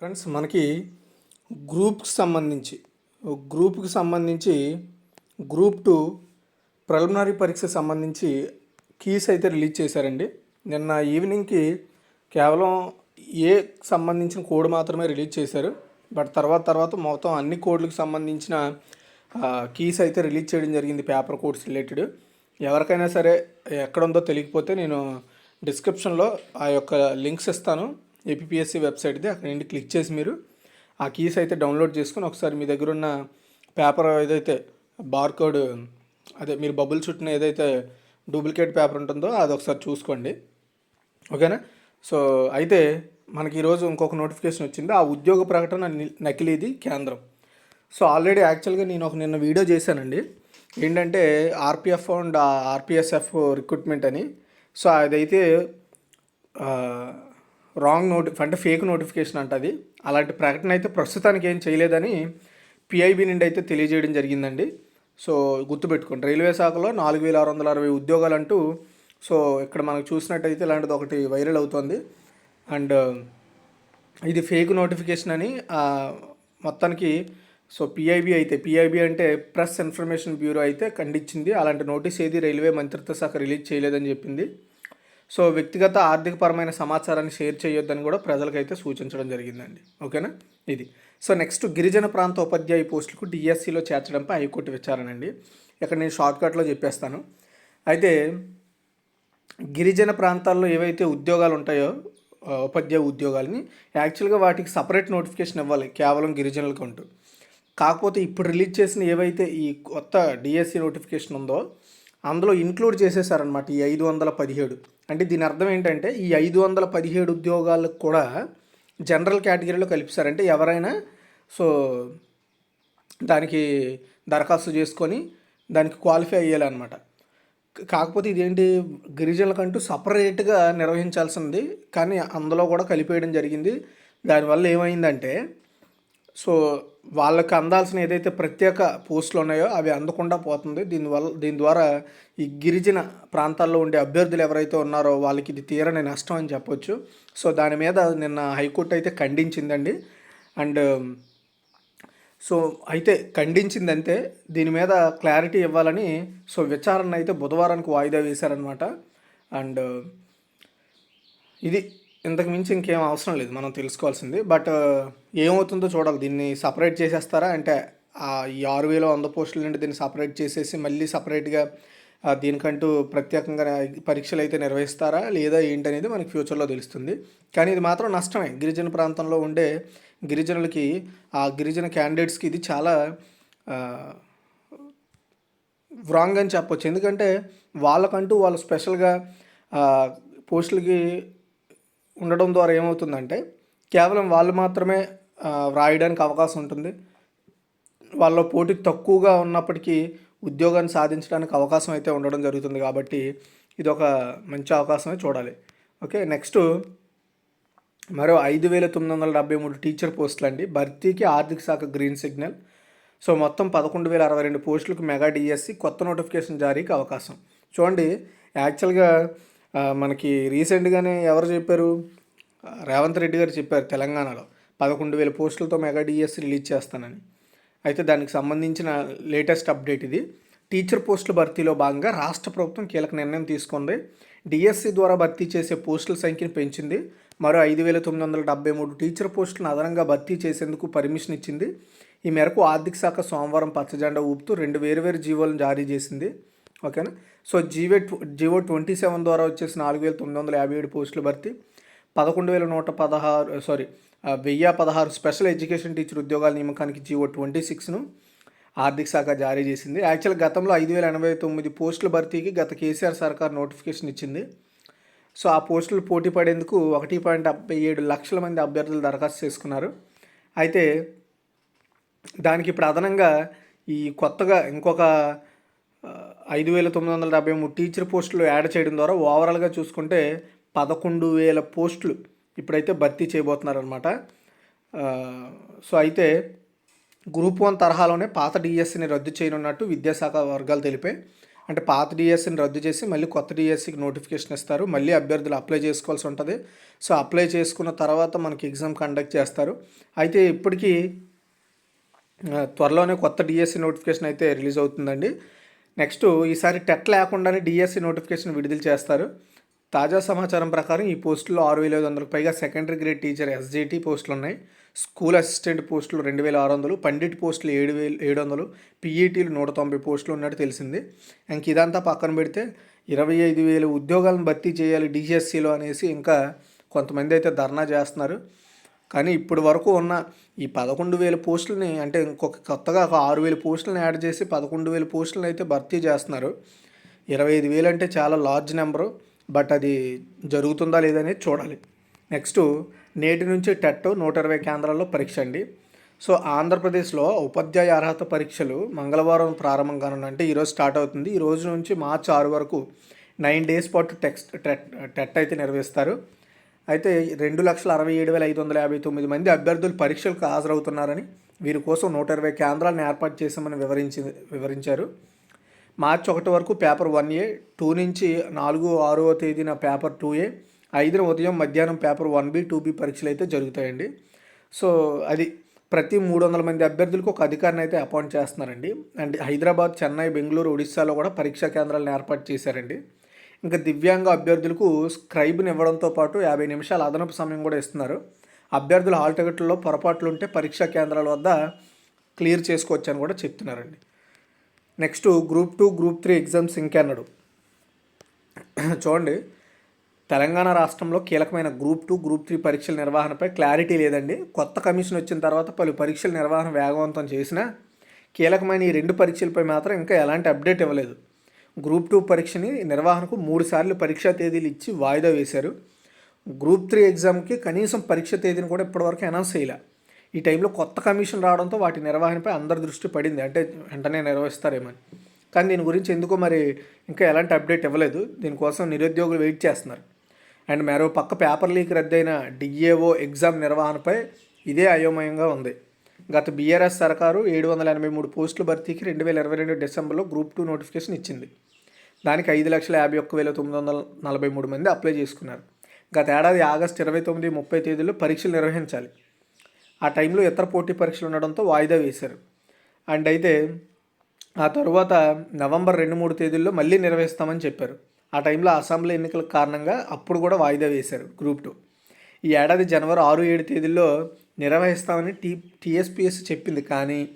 Friends మనకి గ్రూప్కి సంబంధించి గ్రూప్కి సంబంధించి గ్రూప్ టూ ప్రిలిమినరీ పరీక్షకు సంబంధించి కీస్ అయితే రిలీజ్ చేశారండి. నిన్న ఈవినింగ్కి కేవలం ఏ సంబంధించిన కోడ్ మాత్రమే రిలీజ్ చేశారు. బట్ తర్వాత తర్వాత మొత్తం అన్ని కోడ్లకు సంబంధించిన కీస్ అయితే రిలీజ్ చేయడం జరిగింది పేపర్ కోడ్స్ రిలేటెడ్. ఎవరికైనా సరే ఎక్కడ ఉందో తెలియకపోతే నేను డిస్క్రిప్షన్లో ఆ యొక్క లింక్స్ ఇస్తాను. ఏపీఎస్సి వెబ్సైట్ది అక్కడ నుండి క్లిక్ చేసి మీరు ఆ కీస్ అయితే డౌన్లోడ్ చేసుకుని ఒకసారి మీ దగ్గర ఉన్న పేపర్ ఏదైతే బార్కోడ్ అదే మీరు బబుల్ చుట్టిన ఏదైతే డూప్లికేట్ పేపర్ ఉంటుందో అది ఒకసారి చూసుకోండి. ఓకేనా సో అయితే మనకి ఈరోజు ఇంకొక నోటిఫికేషన్ వచ్చింది. ఆ ఉద్యోగ ప్రకటన నకిలీది కేంద్రం. సో ఆల్రెడీ యాక్చువల్గా నేను ఒక నిన్న వీడియో చేశానండి. ఏంటంటే ఆర్పిఎఫ్ అండ్ ఆర్పిఎస్ఎఫ్ రిక్రూట్మెంట్ అని. సో అదైతే రాంగ్ నోటి అంటే ఫేక్ నోటిఫికేషన్ అంటది అలాంటి ప్రకటన అయితే ప్రస్తుతానికి ఏం చేయలేదని పిఐబి నుండి అయితే తెలియజేయడం జరిగిందండి. సో గుర్తుపెట్టుకోండి రైల్వే శాఖలో నాలుగు వేల ఆరు వందల అరవై ఉద్యోగాలు అంటూ సో ఇక్కడ మనకు చూసినట్టయితే ఇలాంటిది ఒకటి వైరల్ అవుతుంది. అండ్ ఇది ఫేక్ నోటిఫికేషన్ అని మొత్తానికి సో పిఐబి అయితే పిఐబి అంటే ప్రెస్ ఇన్ఫర్మేషన్ బ్యూరో అయితే ఖండించింది. అలాంటి నోటీస్ ఏది రైల్వే మంత్రిత్వ శాఖ రిలీజ్ చేయలేదని చెప్పింది. సో వ్యక్తిగత ఆర్థికపరమైన సమాచారాన్ని షేర్ చేయొద్దని కూడా ప్రజలకైతే సూచించడం జరిగిందండి. ఓకేనా? ఇది. సో నెక్స్ట్ గిరిజన ప్రాంత ఉపాధ్యాయ పోస్టులకు డిఎస్సిలో చేర్చడంపై హైకోర్టు విచారణ అండి. ఇక్కడ నేను షార్ట్కట్లో చెప్పేస్తాను. అయితే గిరిజన ప్రాంతాల్లో ఏవైతే ఉద్యోగాలు ఉంటాయో ఉపాధ్యాయ ఉద్యోగాలని యాక్చువల్గా వాటికి సపరేట్ నోటిఫికేషన్ ఇవ్వాలి. కేవలం గిరిజనులకు అంటూ. కాకపోతే ఇప్పుడు రిలీజ్ చేసిన ఏవైతే ఈ కొత్త డిఎస్సి నోటిఫికేషన్ ఉందో అందులో ఇంక్లూడ్ చేసేసారనమాట ఈ ఐదు వందల పదిహేడు. అంటే దీని అర్థం ఏంటంటే ఈ ఐదు వందల పదిహేడు ఉద్యోగాలకు కూడా జనరల్ కేటగిరీలో కలిపిస్తారు. అంటే ఎవరైనా సో దానికి దరఖాస్తు చేసుకొని దానికి క్వాలిఫై అయ్యాలన్నమాట. కాకపోతే ఇదేంటి గిరిజనులకంటూ సపరేట్గా నిర్వహించాల్సింది కానీ అందులో కూడా కలిపేయడం జరిగింది. దానివల్ల ఏమైందంటే సో వాళ్ళకి అందాల్సిన ఏదైతే ప్రత్యేక పోస్టులు ఉన్నాయో అవి అందకుండా పోతుంది. దీనివల్ల దీని ద్వారా ఈ గిరిజన ప్రాంతాల్లో ఉండే అభ్యర్థులు ఎవరైతే ఉన్నారో వాళ్ళకి ఇది తీరని నష్టం అని చెప్పొచ్చు. సో దాని మీద నిన్న హైకోర్టు అయితే ఖండించిందండి. అండ్ సో అయితే ఖండించిందంతే. దీని మీద క్లారిటీ ఇవ్వాలని సో విచారణ అయితే బుధవారానికి వాయిదా వేశారనమాట అండ్ ఇది ఇంతకు మించి ఇంకేం అవసరం లేదు మనం తెలుసుకోవాల్సింది. బట్ uh, ఏమవుతుందో చూడాలి. దీన్ని సపరేట్ చేసేస్తారా? అంటే ఈ ఆరు వేల వంద పోస్టుల నుండి దీన్ని సపరేట్ చేసేసి మళ్ళీ సపరేట్గా దీనికంటూ ప్రత్యేకంగా పరీక్షలు అయితే నిర్వహిస్తారా? లేదా ఏంటనేది మనకి ఫ్యూచర్లో తెలుస్తుంది. కానీ ఇది మాత్రం నష్టమే. గిరిజన ప్రాంతంలో ఉండే గిరిజనులకి ఆ గిరిజన క్యాండిడేట్స్కి ఇది చాలా రాంగ్ అని చెప్పొచ్చు. ఎందుకంటే వాళ్ళకంటూ వాళ్ళు స్పెషల్గా పోస్టులకి ఉండడం ద్వారా ఏమవుతుందంటే కేవలం వాళ్ళు మాత్రమే వ్రాయడానికి అవకాశం ఉంటుంది. వాళ్ళ పోటీ తక్కువగా ఉన్నప్పటికీ ఉద్యోగాన్ని సాధించడానికి అవకాశం అయితే ఉండడం జరుగుతుంది కాబట్టి ఇది ఒక మంచి అవకాశమే చూడాలి. ఓకే నెక్స్ట్ మరో ఐదు వేల తొమ్మిది వందల డెబ్బై మూడు టీచర్ పోస్టులు అండి. భర్తీకి ఆర్థిక శాఖ గ్రీన్ సిగ్నల్. సో మొత్తం పదకొండు వేల అరవై రెండు పోస్టులకు మెగా డిఎస్సి కొత్త నోటిఫికేషన్ జారీకి అవకాశం. చూడండి యాక్చువల్గా మనకి రీసెంట్గానే ఎవరు చెప్పారు? రేవంత్ రెడ్డి గారు చెప్పారు తెలంగాణలో. పదకొండు వేల పోస్టులతో మెగా డిఎస్సి రిలీజ్ చేస్తానని. అయితే దానికి సంబంధించిన లేటెస్ట్ అప్డేట్ ఇది. టీచర్ పోస్టుల భర్తీలో భాగంగా రాష్ట్ర ప్రభుత్వం కీలక నిర్ణయం తీసుకుంది. డిఎస్సి ద్వారా భర్తీ చేసే పోస్టుల సంఖ్యను పెంచింది. మరో ఐదు వేల తొమ్మిది వందల డెబ్బై మూడు టీచర్ పోస్టులను అదనంగా భర్తీ చేసేందుకు పర్మిషన్ ఇచ్చింది. ఈ మేరకు ఆర్థిక శాఖ సోమవారం పచ్చజెండా ఊపుతూ రెండు వేరువేరు జీవోలను జారీ చేసింది. ఓకేనా? So GO GO twenty seven ద్వారా వచ్చేసి నాలుగు వేల తొమ్మిది వందల యాభై ఏడు పోస్టుల భర్తీ పదకొండు వేల నూట పదహారు సారీ వెయ్యి పదహారు స్పెషల్ ఎడ్యుకేషన్ టీచర్ ఉద్యోగాల నియామకానికి జీవో ట్వంటీ సిక్స్ను ఆర్థిక శాఖ జారీ చేసింది. యాక్చువల్ గతంలో ఐదు వేల ఎనభై తొమ్మిది పోస్టుల భర్తీకి గత కేసీఆర్ సర్కార్ నోటిఫికేషన్ ఇచ్చింది. సో ఆ పోస్టులు పోటీ పడేందుకు ఒకటి పాయింట్ డెబ్బై ఏడు లక్షల మంది అభ్యర్థులు దరఖాస్తు చేసుకున్నారు. అయితే దానికి ఇప్పుడు అదనంగా ఈ కొత్తగా ఇంకొక ఐదు వేల తొమ్మిది వందల డెబ్బై మూడు టీచర్ పోస్టులు యాడ్ చేయడం ద్వారా ఓవరాల్గా చూసుకుంటే పదకొండు వేల పోస్టులు ఇప్పుడైతే భర్తీ చేయబోతున్నారనమాట సో అయితే గ్రూప్ వన్ తరహాలోనే పాత డిఎస్సిని రద్దు చేయనున్నట్టు విద్యాశాఖ వర్గాలు తెలిపాయి. అంటే పాత డిఎస్సిని రద్దు చేసి మళ్ళీ కొత్త డిఎస్సికి నోటిఫికేషన్ ఇస్తారు. మళ్ళీ అభ్యర్థులు అప్లై చేసుకోవాల్సి ఉంటుంది. సో అప్లై చేసుకున్న తర్వాత మనకి ఎగ్జామ్ కండక్ట్ చేస్తారు. అయితే ఇప్పటికీ త్వరలోనే కొత్త డిఎస్సి నోటిఫికేషన్ అయితే రిలీజ్ అవుతుందండి. నెక్స్ట్ ఈసారి టెట్ లేకుండానే డిఎస్సి నోటిఫికేషన్ విడుదల చేస్తారు. తాజా సమాచారం ప్రకారం ఈ పోస్టులో ఆరు వేల ఐదు వందలకు పైగా సెకండరీ గ్రేడ్ టీచర్ ఎస్జేటీ పోస్టులు ఉన్నాయి. స్కూల్ అసిస్టెంట్ పోస్టులు రెండు వేల ఆరు వందలు పండిట్ పోస్టులు ఏడు వేలు ఏడు వందలు పీఈటీలు నూట తొంభై పోస్టులు ఉన్నట్టు తెలిసింది. ఇంక ఇదంతా పక్కన పెడితే ఇరవై ఐదు వేల ఉద్యోగాలను భర్తీ చేయాలి డిఎస్సిలో అనేసి ఇంకా కొంతమంది అయితే ధర్నా చేస్తున్నారు. కానీ ఇప్పటి వరకు ఉన్న ఈ పదకొండు వేల పోస్టులని అంటే ఇంకొక కొత్తగా ఒక ఆరు వేల పోస్టులను యాడ్ చేసి పదకొండు వేల పోస్టులను అయితే భర్తీ చేస్తున్నారు. ఇరవై ఐదు వేలు అంటే చాలా లార్జ్ నెంబరు బట్ అది జరుగుతుందా లేదనేది చూడాలి. నెక్స్ట్ నేటి నుంచి టెట్ నూట ఇరవై కేంద్రాల్లో పరీక్ష అండి. సో ఆంధ్రప్రదేశ్లో ఉపాధ్యాయ అర్హత పరీక్షలు మంగళవారం ప్రారంభం కానున్నాయి అంటే ఈరోజు స్టార్ట్ అవుతుంది. ఈ రోజు నుంచి మార్చి ఆరు వరకు నైన్ డేస్ పాటు టెక్స్ట్ టెట్ టెట్ అయితే నిర్వహిస్తారు. అయితే రెండు లక్షల అరవై ఏడు వేల ఐదు వందల యాభై తొమ్మిది మంది అభ్యర్థులు పరీక్షలకు హాజరవుతున్నారని వీరి కోసం నూట ఇరవై కేంద్రాలను ఏర్పాటు చేశామని వివరించి వివరించారు. మార్చి ఒకటి వరకు పేపర్ వన్ ఏ టూ నుంచి నాలుగు ఆరవ తేదీన పేపర్ టూ ఏ ఐదున ఉదయం మధ్యాహ్నం paper one B two B పరీక్షలు అయితే జరుగుతాయండి. సో అది ప్రతి మూడు వందల మంది అభ్యర్థులకు ఒక అధికారిని అయితే అపాయింట్ చేస్తున్నారండి. అండ్ హైదరాబాద్ చెన్నై బెంగళూరు ఒడిశాలో కూడా పరీక్షా కేంద్రాలను ఏర్పాటు చేశారండి. ఇంకా దివ్యాంగ అభ్యర్థులకు స్క్రైబ్ని ఇవ్వడంతో పాటు యాభై నిమిషాల అదనపు సమయం కూడా ఇస్తున్నారు. అభ్యర్థుల హాల్ టికెట్లలో పొరపాట్లు ఉంటే పరీక్షా కేంద్రాల వద్ద క్లియర్ చేసుకోవచ్చు అని కూడా చెప్తున్నారండి. Next group two group three exams ఇంకెన్నడు. చూడండి. తెలంగాణ రాష్ట్రంలో కీలకమైన గ్రూప్ టూ గ్రూప్ త్రీ పరీక్షల నిర్వహణపై క్లారిటీ లేదండి. కొత్త కమిషన్ వచ్చిన తర్వాత పలు పరీక్షల నిర్వహణ వేగవంతం చేసినా కీలకమైన ఈ రెండు పరీక్షలపై మాత్రం ఇంకా ఎలాంటి అప్డేట్ ఇవ్వలేదు. గ్రూప్ టూ పరీక్షని నిర్వహణకు మూడు సార్లు పరీక్షా తేదీలు ఇచ్చి వాయిదా వేశారు. గ్రూప్ త్రీ ఎగ్జామ్కి కనీసం పరీక్ష తేదీని కూడా ఇప్పటివరకు అనౌన్స్ చేయలే. ఈ టైంలో కొత్త కమిషన్ రావడంతో వాటి నిర్వహణపై అందరి దృష్టి పడింది. అంటే వెంటనే నిర్వహిస్తారేమని కానీ దీని గురించి ఎందుకో మరి ఇంకా ఎలాంటి అప్డేట్ ఇవ్వలేదు. దీనికోసం నిరుద్యోగులు వెయిట్ చేస్తున్నారు. అండ్ మరో పక్క పేపర్ లీక్ రద్దయిన డిఏఓ ఎగ్జామ్ నిర్వహణపై ఇదే అయోమయంగా ఉంది. గత బీఆర్ఎస్ సర్కారు ఏడు వందల ఎనభై మూడు పోస్టుల భర్తీకి రెండు వేల ఇరవై రెండు డిసెంబర్లో గ్రూప్ టూ నోటిఫికేషన్ ఇచ్చింది. దానికి ఐదు లక్షల యాభై ఒక్క వేల తొమ్మిది వందల నలభై మూడు మంది అప్లై చేసుకున్నారు. గత ఏడాది ఆగస్టు ఇరవై తొమ్మిది ముప్పై తేదీలో పరీక్షలు నిర్వహించాలి. ఆ టైంలో ఇతర పోటీ పరీక్షలు ఉండడంతో వాయిదా వేశారు. అండ్ అయితే ఆ తరువాత నవంబర్ రెండు మూడు తేదీల్లో మళ్ళీ నిర్వహిస్తామని చెప్పారు. ఆ టైంలో అసెంబ్లీ ఎన్నికల కారణంగా అప్పుడు కూడా వాయిదా వేశారు గ్రూప్ టూ. ఈ ఏడాది జనవరి ఆరు ఏడు తేదీల్లో నిర్వహిస్తామని టీ టీఎస్పీఎస్ చెప్పింది. కానీ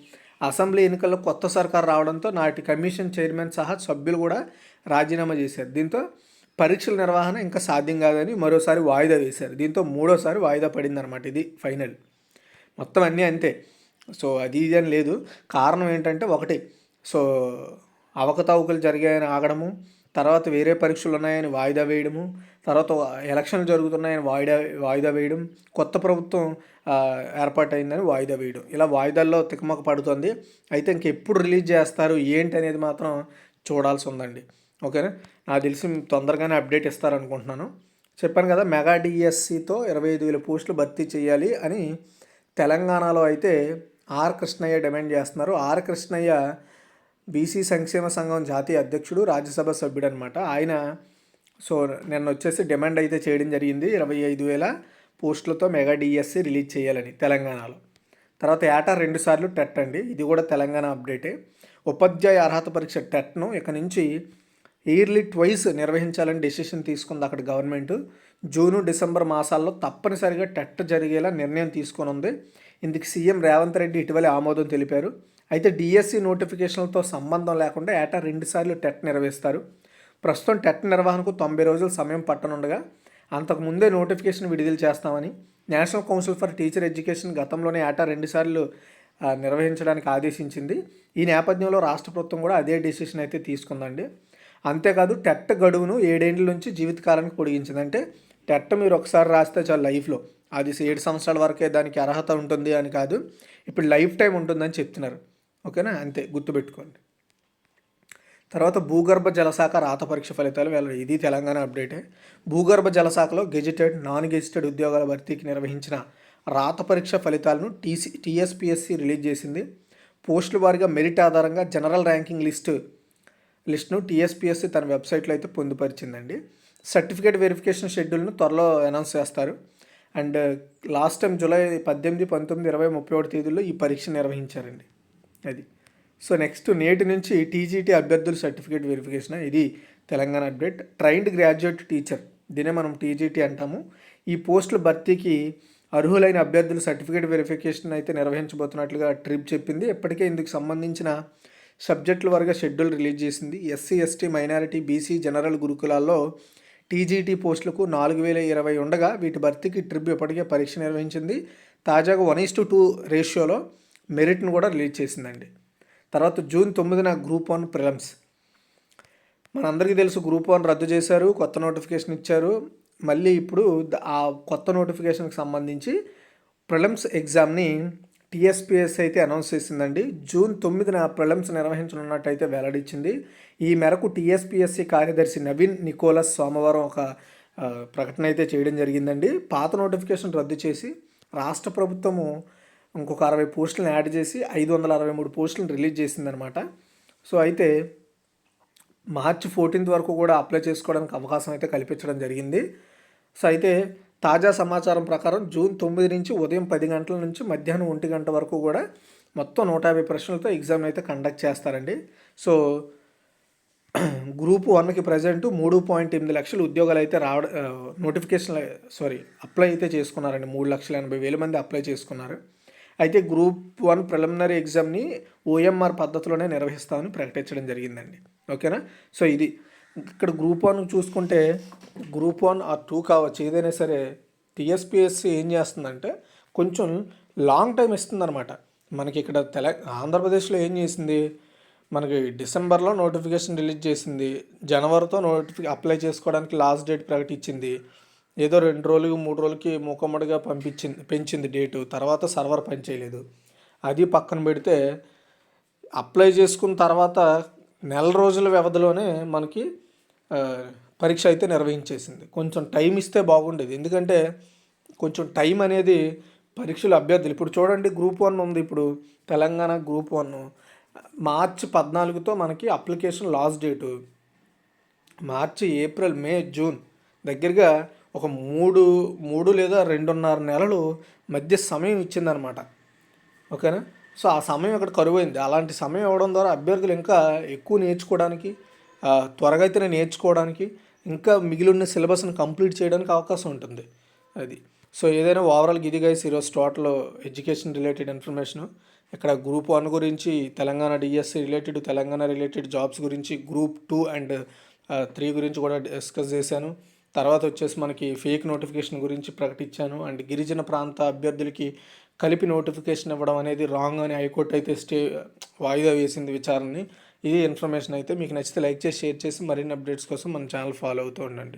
అసెంబ్లీ ఎన్నికల్లో కొత్త సర్కారు రావడంతో నాటి కమిషన్ చైర్మన్ సహా సభ్యులు కూడా రాజీనామా చేశారు. దీంతో పరీక్షల నిర్వహణ ఇంకా సాధ్యం కాదని మరోసారి వాయిదా వేశారు. దీంతో మూడోసారి వాయిదా పడిందనమాట ఇది ఫైనల్. మొత్తం అన్నీ అంతే. సో అది ఇది అని లేదు. కారణం ఏంటంటే ఒకటి. సో అవకతవకలు జరిగాయని ఆగడము తర్వాత వేరే పరీక్షలు ఉన్నాయని వాయిదా వేయడము తర్వాత ఎలక్షన్లు జరుగుతున్నాయని వాయిదా వాయిదా వేయడం కొత్త ప్రభుత్వం ఏర్పాటైందని వాయిదా వేయడం. ఇలా వాయిదాల్లో తికమక పడుతుంది. అయితే ఇంకెప్పుడు రిలీజ్ చేస్తారు ఏంటి అనేది మాత్రం చూడాల్సి ఉందండి. ఓకేనా? నాకు తెలిసి తొందరగానే అప్డేట్ ఇస్తారనుకుంటున్నాను. చెప్పాను కదా మెగా డిఎస్సితో ఇరవై ఐదు వేల పోస్టులు భర్తీ చేయాలి అని తెలంగాణలో అయితే ఆర్ కృష్ణయ్య డిమాండ్ చేస్తున్నారు. ఆర్ కృష్ణయ్య బీసీ సంక్షేమ సంఘం జాతీయ అధ్యక్షుడు రాజ్యసభ సభ్యుడు అనమాట ఆయన సో నిన్న వచ్చేసి డిమాండ్ అయితే చేయడం జరిగింది. ఇరవై ఐదు వేల పోస్టులతో మెగా డిఎస్సి రిలీజ్ చేయాలని తెలంగాణలో. తర్వాత ఏటా రెండుసార్లు టెట్ అండి. ఇది కూడా తెలంగాణ అప్డేటే. ఉపాధ్యాయ అర్హత పరీక్ష టెట్ను ఇక నుంచి ఇయర్లీ ట్వైస్ నిర్వహించాలని డెసిషన్ తీసుకుంది అక్కడ గవర్నమెంట్. జూను డిసెంబర్ మాసాల్లో తప్పనిసరిగా టెట్ జరిగేలా నిర్ణయం తీసుకొని ఉంది. ఇందుకు సీఎం రేవంత్ రెడ్డి ఇటీవలే ఆమోదం తెలిపారు. అయితే డిఎస్సి నోటిఫికేషన్లతో సంబంధం లేకుండా ఏటా రెండుసార్లు టెట్ నిర్వహిస్తారు. ప్రస్తుతం టెట్ నిర్వహణకు తొంభై రోజుల సమయం పట్టనుండగా అంతకుముందే నోటిఫికేషన్ విడుదల చేస్తామని National Council for Teacher Education గతంలోనే ఏటా రెండుసార్లు నిర్వహించడానికి ఆదేశించింది. ఈ నేపథ్యంలో రాష్ట్ర ప్రభుత్వం కూడా అదే డెసిషన్ అయితే తీసుకుందండి. అంతేకాదు టెట్ గడువును ఏడేండ్ల నుంచి జీవితకాలానికి పొడిగించింది. అంటే టెట్ మీరు ఒకసారి రాస్తే చాలు లైఫ్లో. అది ఏడు సంవత్సరాల వరకే దానికి అర్హత ఉంటుంది అని కాదు. ఇప్పుడు లైఫ్ టైం ఉంటుందని చెప్తున్నారు. ఓకేనా? అంతే గుర్తుపెట్టుకోండి. తర్వాత భూగర్భ జలశాఖ రాత పరీక్ష ఫలితాలు వెల్లడి ఇది తెలంగాణ అప్డేటే. భూగర్భ జలశాఖలో గెజిటెడ్ నాన్ గెజిటెడ్ ఉద్యోగాల భర్తీకి నిర్వహించిన రాత పరీక్ష ఫలితాలను టీసీ టీఎస్పిఎస్సి రిలీజ్ చేసింది. పోస్టుల వారిగా మెరిట్ ఆధారంగా జనరల్ ర్యాంకింగ్ లిస్టు లిస్ట్ను టీఎస్పిఎస్సి తన వెబ్సైట్లో అయితే పొందుపరిచిందండి. సర్టిఫికేట్ వెరిఫికేషన్ షెడ్యూల్ను త్వరలో అనౌన్స్ చేస్తారు. అండ్ లాస్ట్ టైం జూలై పద్దెనిమిది పంతొమ్మిది ఇరవై ముప్పై ఒకటి తేదీల్లో ఈ పరీక్ష నిర్వహించారండి. అది. సో నెక్స్ట్ నేటి నుంచి టీజీటీ అభ్యర్థుల సర్టిఫికేట్ వెరిఫికేషన్ ఇది Telangana update. Trained graduate teacher దీనే మనం టీజీటీ అంటాము. ఈ పోస్టుల భర్తీకి అర్హులైన అభ్యర్థుల సర్టిఫికేట్ వెరిఫికేషన్ అయితే నిర్వహించబోతున్నట్లుగా ట్రిప్ చెప్పింది. ఇప్పటికే ఇందుకు సంబంధించిన సబ్జెక్టుల వరకు షెడ్యూల్ రిలీజ్ చేసింది. SC ST minority BC general గురుకులాల్లో టీజీటీ పోస్టులకు నాలుగు వేల ఇరవై ఉండగా వీటి భర్తీకి ట్రిప్ ఇప్పటికే పరీక్ష నిర్వహించింది. తాజాగా వన్ ఈస్ టు టూ రేషియోలో మెరిట్ను కూడా రిలీజ్ చేసిందండి. తర్వాత జూన్ తొమ్మిదిన గ్రూప్ వన్ ప్రిలమ్స్. మనందరికీ తెలుసు గ్రూప్ వన్ రద్దు చేశారు కొత్త నోటిఫికేషన్ ఇచ్చారు. మళ్ళీ ఇప్పుడు ఆ కొత్త నోటిఫికేషన్కి సంబంధించి ప్రిలమ్స్ ఎగ్జామ్ని టీఎస్పీఎస్ అయితే అనౌన్స్ చేసిందండి. జూన్ తొమ్మిదిన ప్రిలమ్స్ నిర్వహించనున్నట్టయితే వెల్లడించింది. ఈ మేరకు టీఎస్పీఎస్సీ కార్యదర్శి నవీన్ నికోలస్ సోమవారం ఒక ప్రకటన అయితే చేయడం జరిగిందండి. పాత నోటిఫికేషన్ రద్దు చేసి రాష్ట్ర ప్రభుత్వము ఇంకొక అరవై పోస్టులను యాడ్ చేసి ఐదు వందల అరవై మూడు పోస్టులను రిలీజ్ చేసిందనమాట. సో అయితే మార్చి ఫోర్టీన్త్ వరకు కూడా అప్లై చేసుకోవడానికి అవకాశం అయితే కల్పించడం జరిగింది. సో అయితే తాజా సమాచారం ప్రకారం జూన్ తొమ్మిది నుంచి ఉదయం పది గంటల నుంచి మధ్యాహ్నం ఒంటి గంట వరకు కూడా మొత్తం నూట యాభై ప్రశ్నలతో ఎగ్జామ్ అయితే కండక్ట్ చేస్తారండి. సో గ్రూప్ వన్కి ప్రజెంట్ మూడు పాయింట్ ఎనిమిది లక్షల ఉద్యోగాలు అయితే రావడం నోటిఫికేషన్ సారీ అప్లై అయితే చేసుకున్నారండి. మూడు లక్షల ఎనభై వేల మంది అప్లై చేసుకున్నారు. అయితే గ్రూప్ వన్ ప్రిలిమినరీ ఎగ్జామ్ని ఓఎంఆర్ పద్ధతిలోనే నిర్వహిస్తామని ప్రకటించడం జరిగిందండి. ఓకేనా? సో ఇది ఇక్కడ గ్రూప్ వన్ చూసుకుంటే గ్రూప్ వన్ ఆ టూ కావచ్చు ఏదైనా సరే టీఎస్పిఎస్సి ఏం చేస్తుందంటే కొంచెం లాంగ్ టైం ఇస్తుందన్నమాట. మనకి ఇక్కడ తెల ఆంధ్రప్రదేశ్లో ఏం చేసింది? మనకి డిసెంబర్లో నోటిఫికేషన్ రిలీజ్ చేసింది. జనవరితో నోటిఫి అప్లై చేసుకోవడానికి లాస్ట్ డేట్ ప్రకటించింది. ఏదో రెండు రోజులకి మూడు రోజులకి మూకమ్మడిగా పంపించింది పెంచింది డేటు. తర్వాత సర్వర్ పనిచేయలేదు. అది పక్కన పెడితే అప్లై చేసుకున్న తర్వాత నెల రోజుల వ్యవధిలోనే మనకి పరీక్ష అయితే నిర్వహించేసింది. కొంచెం టైం ఇస్తే బాగుండేది. ఎందుకంటే కొంచెం టైం అనేది పరీక్షలు అభ్యర్థులు ఇప్పుడు చూడండి గ్రూప్ వన్ ఉంది ఇప్పుడు తెలంగాణ గ్రూప్ వన్. మార్చి పద్నాలుగుతో మనకి అప్లికేషన్ లాస్ట్ డేటు. మార్చి ఏప్రిల్ మే జూన్ దగ్గరగా ఒక మూడు మూడు లేదా రెండున్నర నెలలు మధ్య సమయం ఇచ్చిందనమాట. ఓకేనా? సో ఆ సమయం ఇక్కడ కరువైంది. అలాంటి సమయం ఇవ్వడం ద్వారా అభ్యర్థులు ఇంకా ఎక్కువ నేర్చుకోవడానికి త్వరగా అయితే నేర్చుకోవడానికి ఇంకా మిగిలిన సిలబస్ని కంప్లీట్ చేయడానికి అవకాశం ఉంటుంది అది. సో ఏదైనా ఓవరాల్ ఇది గైస్ ఈరోజు టోటల్ ఎడ్యుకేషన్ రిలేటెడ్ ఇన్ఫర్మేషన్ ఇక్కడ గ్రూప్ వన్ గురించి Telangana DSC related Telangana related jobs గురించి గ్రూప్ టూ అండ్ త్రీ గురించి కూడా డిస్కస్ చేశాను. తర్వాత వచ్చేసి మనకి ఫేక్ నోటిఫికేషన్ గురించి ప్రకటించాను. అండ్ గిరిజన ప్రాంత అభ్యర్థులకి కలిపి నోటిఫికేషన్ ఇవ్వడం అనేది రాంగ్ అని హైకోర్టు అయితే స్టే వాయిదా వేసింది విచారణని. ఇది ఇన్ఫర్మేషన్ అయితే మీకు నచ్చితే లైక్ చేసి షేర్ చేసి మరిన్ని అప్డేట్స్ కోసం మన ఛానల్ ఫాలో అవుతూ ఉండండి.